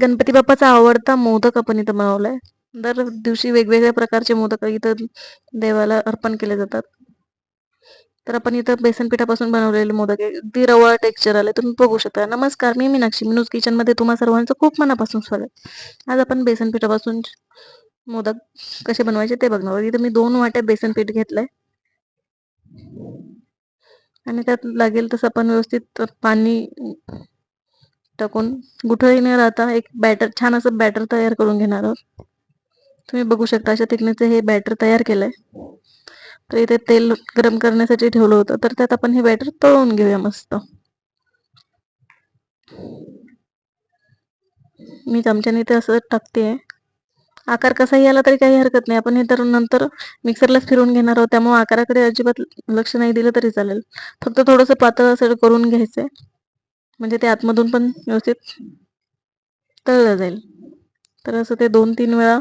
गणपती बाप्पाचा आवडता मोदक आपण इथं बनवलाय. दर दिवशी वेगवेगळ्या प्रकारचे मोदक इथं देवाला अर्पण केले जातात. तर आपण इथं बेसन पिठापासून बनवलेले मोदक आहे. अगदी रवळ टेक्स्चर आले तुम्ही बघू शकता. नमस्कार मी मीनाक्षी. मिनूज किचनमध्ये तुम्हा सर्वांचं खूप मनापासून स्वागत. आज आपण बेसन पिठापासून मोदक कसे बनवायचे ते बघणार इथं मी दोन वाट्या बेसन पीठ घेतलंय. आणि त्यात लागेल तसं आपण व्यवस्थित पाणी टाकून गुठळी न राहता एक बॅटर छान असं बॅटर तयार करून घेणार आहोत. तुम्ही बघू शकता अशा तिकनेचं हे बॅटर तयार केलंय. तर इथे तेल गरम करण्यासाठी ठेवलं होतं. तर त्यात आपण हे बॅटर तळून घेऊया मस्त. मी चमच्याने ते असं टाकते आकार कसाही आला तरी काही हरकत नाही. आपण हे तर नंतर मिक्सरलाच फिरवून घेणार आहोत. त्यामुळे आकाराकडे अजिबात लक्ष नाही दिलं तरी चालेल. फक्त थोडंसं पातळ असं करून घ्यायचंय. म्हणजे ते आतमधून पण व्यवस्थित तळलं जाईल. तर असं ते दोन तीन वेळा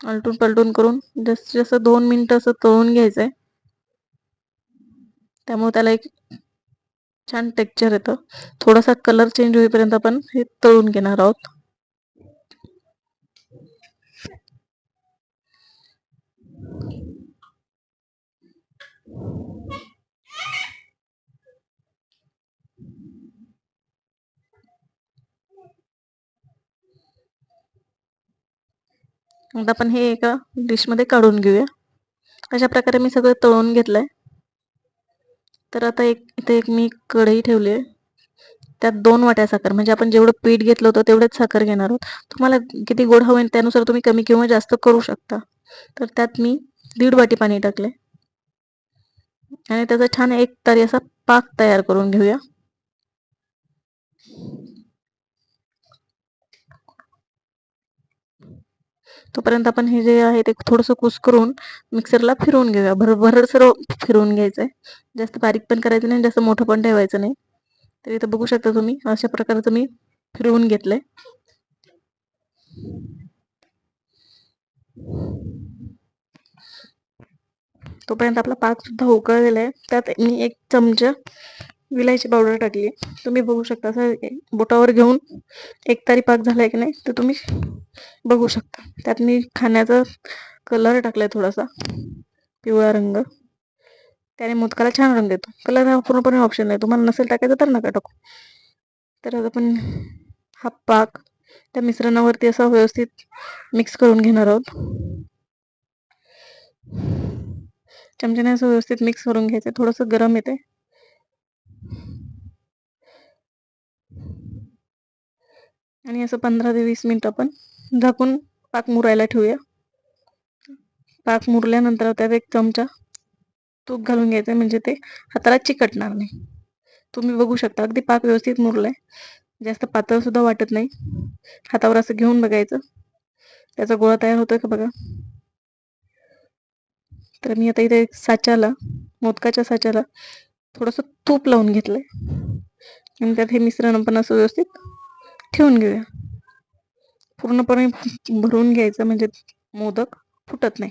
आलटून पलटून करून जास्त जास्त दोन मिनटं असं तळून घ्यायचंय त्यामुळे त्याला एक छान टेक्चर येतं. थोडासा कलर चेंज होईपर्यंत आपण हे तळून घेणार आहोत. आता आपण हे एका डिशमध्ये काढून घेऊया. अशा प्रकारे मी सगळं तळून घेतलंय. तर आता एक इथे एक मी कढई ठेवली आहे. त्यात दोन वाट्या साखर म्हणजे आपण जेवढं पीठ घेतलं होतं तेवढंच साखर घेणार आहोत. तुम्हाला किती गोड हवं त्यानुसार तुम्ही कमी किंवा जास्त करू शकता. तर त्यात मी दीड वाटी पाणी टाकले आणि त्याचा छान एक तरी असा पाक तयार करून घेऊया. तोपर्यंत आपण हे जे आहे ते थोडंसं कुस करून मिक्सरला फिरवून घेऊया. भर भरड सर्व फिरवून घ्यायचं आहे जास्त बारीक पण करायचं नाही जास्त मोठं पण ठेवायचं नाही. तर इथं बघू शकता तुम्ही अशा प्रकारचं मी फिरवून घेतलंय. तोपर्यंत आपला पाक सुद्धा उकळलेला आहे. त्यात मी एक चमचा विलायची पावडर टाकली तुम्ही बघू शकता असं बोटावर घेऊन एक तारी पाक झालाय की नाही तर तुम्ही बघू शकता. त्यात मी खाण्याचा कलर टाकलाय थोडासा पिवळा रंग. त्याने मोदकाला छान रंग येतो. कलर हा पूर्णपणे ऑप्शन नाही. तुम्हाला नसेल टाकायचं तर नका टाकू. तर आता आपण हा पाक त्या मिश्रणावरती असा व्यवस्थित मिक्स करून घेणार आहोत. चमच्याने असं व्यवस्थित मिक्स करून घ्यायचं. थोडंसं गरम येते आणि असं पंधरा ते वीस मिनटं आपण झाकून पाक मुरायला ठेवूया. पाक मुरल्यानंतर त्यात एक चमचा तूप घालून घ्यायचं म्हणजे ते हाताला चिकटणार नाही. तुम्ही बघू शकता अगदी पाक व्यवस्थित मुरलाय. जास्त पातळ सुद्धा वाटत नाही. हातावर असं घेऊन बघायचं. त्याचा गोळा तयार होतोय का बघा? तर मी आता इथे साच्याला मोदकाच्या साच्याला थोडंसं तूप लावून घेतलंय. आणि त्यात हे मिश्रण पण असं व्यवस्थित ठेवून घेऊया. पूर्णपणे भरून घ्यायचं म्हणजे मोदक फुटत नाही.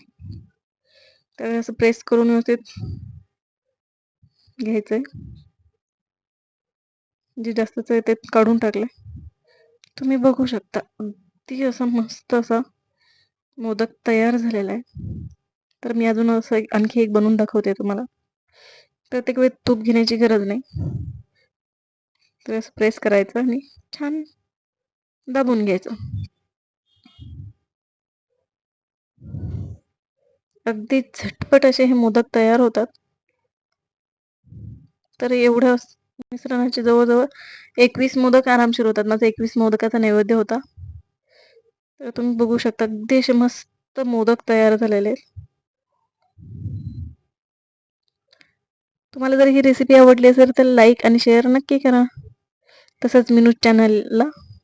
तर असं प्रेस करून व्यवस्थित घ्यायचंय. जे जास्तच आहे ते काढून टाकलंय. तुम्ही बघू शकता. अगदी असा मस्त असा मोदक तयार झालेला आहे. तर मी अजून असं आणखी एक बनवून दाखवते तुम्हाला. प्रत्येक वेळ तूप घेण्याची गरज नाही. तर असं प्रेस करायचं आणि छान दाबून घ्यायचं. अगदी झटपट असे हे मोदक तयार होतात. तर एवढं मिश्रणाचे जवळजवळ एकवीस मोदक आरामशीर होतात. माझा एकवीस मोदकाचा नैवेद्य होता. तर तुम्ही बघू शकता अगदी असे मस्त मोदक तयार झालेले आहेत. तुम्हाला जर ही रेसिपी आवडली असेल तर लाईक आणि शेअर नक्की करा. तसंच मिनूज चॅनलला